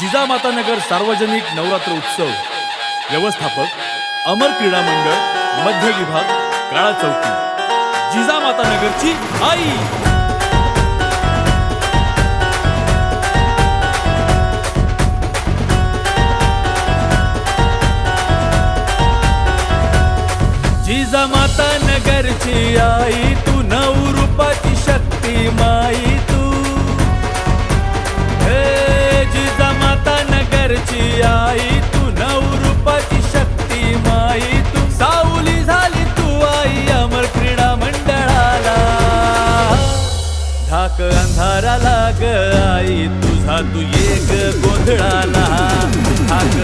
जिजामाता नगर सार्वजनिक नवरात्र उत्सव. व्यवस्थापक अमर क्रीडा मंडळ मध्य विभाग काळा चौकी. जिजामाता नगरची आई. जिजामाता नगरची आई आई तू नऊ रूपाची शक्ती माई. तू सावली झाली तू आई अमर क्रीडा मंडळाला. धाक अंधाराला ग आई तुझा तू ये ग गोंधळाला. धाक